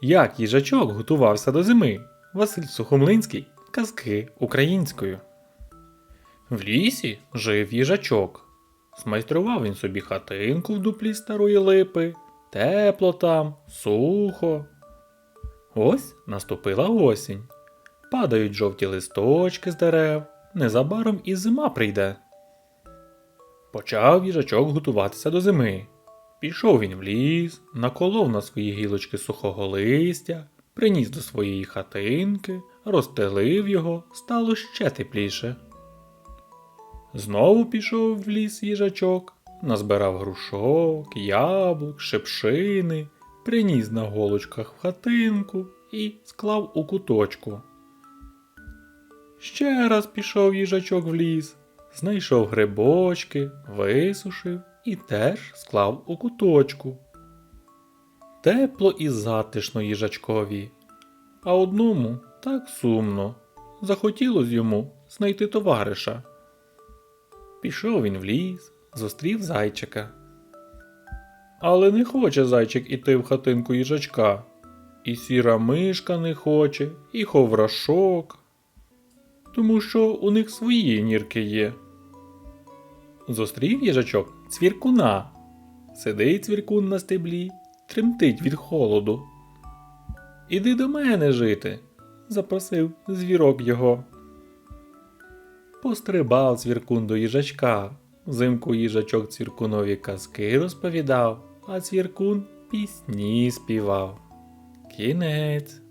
Як їжачок готувався до зими? Василь Сухомлинський. Казки українською. В лісі жив їжачок. Змайстрував він собі хатинку в дуплі старої липи. Тепло там, сухо. Ось наступила осінь. Падають жовті листочки з дерев. Незабаром і зима прийде. Почав їжачок готуватися до зими. Пішов він в ліс, наколов на свої гілочки сухого листя, приніс до своєї хатинки, розстелив його, стало ще тепліше. Знову пішов в ліс їжачок, назбирав грушок, яблук, шипшини, приніс на голочках в хатинку і склав у куточку. Ще раз пішов їжачок в ліс, знайшов грибочки, висушив і теж склав у куточку. Тепло і затишно їжачкові, а одному так сумно. Захотілось йому знайти товариша. Пішов він в ліс, зустрів зайчика. Але не хоче зайчик іти в хатинку їжачка. І сіра мишка не хоче, і ховрашок. Тому що у них свої нірки є. Зустрів їжачок цвіркуна. Сидить цвіркун на стеблі, тремтить від холоду. Іди до мене жити, запросив звірок його. Пострибав цвіркун до їжачка. Взимку їжачок цвіркунові казки розповідав, а цвіркун пісні співав. Кінець.